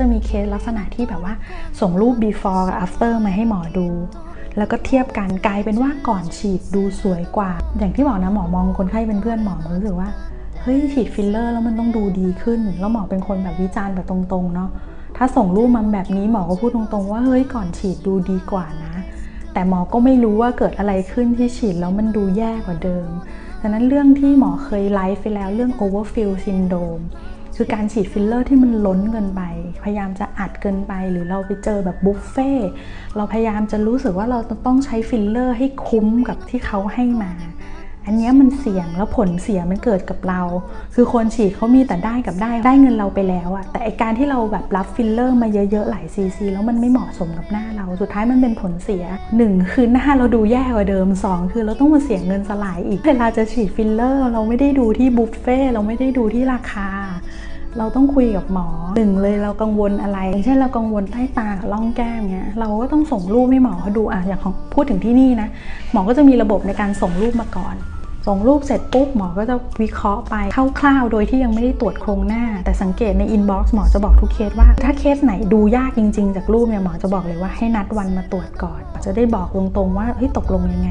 จะมีเคสลักษณะที่แบบว่า ส่งรูป before กับ after มาให้หมอดู แล้วก็เทียบกันกลายเป็นว่าก่อนฉีดดูสวยกว่า อย่างที่บอกนะหมอมองคนไข้เป็นเพื่อนหมอหมอรู้สึกว่าเฮ้ยฉีดฟิลเลอร์แล้วมันต้องดูดีขึ้น แล้วหมอเป็นคนแบบวิจารณ์แบบตรงๆเนาะถ้าส่งรูปมาแบบนี้หมอก็พูดตรงๆ ว่าเฮ้ยก่อนฉีดดูดีกว่านะ แต่หมอก็ไม่รู้ว่าเกิดอะไรขึ้นที่ฉีดแล้วมันดูแย่กว่าเดิมดังนั้นเรื่องที่หมอเคยไลฟ์ไปแล้วเรื่อง overfill syndrome คือการฉีดฟิลเลอร์ที่มันล้นเกินไป พยายามจะอัดเกินไป หรือเราไปเจอแบบบุฟเฟ่เราพยายามจะรู้สึกว่าเราต้องใช้ฟิลเลอร์ให้คุ้มกับที่เขาให้มา อันนี้มันเสี่ยงแล้วผลเสียมันเกิดกับเรา คือคนฉีดเขามีแต่ได้กับได้ได้เงินเราไปแล้วอะแต่ไอการที่เราแบบรับฟิลเลอร์มาเยอะๆหลายซีซีแล้วมันไม่เหมาะสมกับหน้าเรา สุดท้ายมันเป็นผลเสียหนึ่งคือหน้าเราดูแย่กว่าเดิมสองคือเราต้องมาเสียเงินสลายอีกเวลาจะฉีดฟิลเลอร์ เราไม่ได้ดูที่บุฟเฟ่เราไม่ได้ดูที่ราคาเราต้องคุยกับหมอหนึ่งเลยเรากังวลอะไรอย่างเช่นเรากังวลใต้ตากับร่องแก้มเงี้ยเราก็ต้องส่งรูปให้หมอเขาดูอะอย่างของพูดถึงที่นี่นะหมอก็จะมีระบบในการส่งรูปมาก่อน ส่งรูปเสร็จปุ๊บหมอก็จะวิเคราะห์ไปคร่าวๆ โดยที่ยังไม่ได้ตรวจโครงหน้า แต่สังเกตในอินบ็อกซ์หมอจะบอกทุกเคสว่า ถ้าเคสไหนดูยากจริงๆ จากรูปเนี่ยหมอจะบอกเลยว่าให้นัดวันมาตรวจก่อน จะได้บอกตรงๆว่าเฮ้ยตกลงยังไง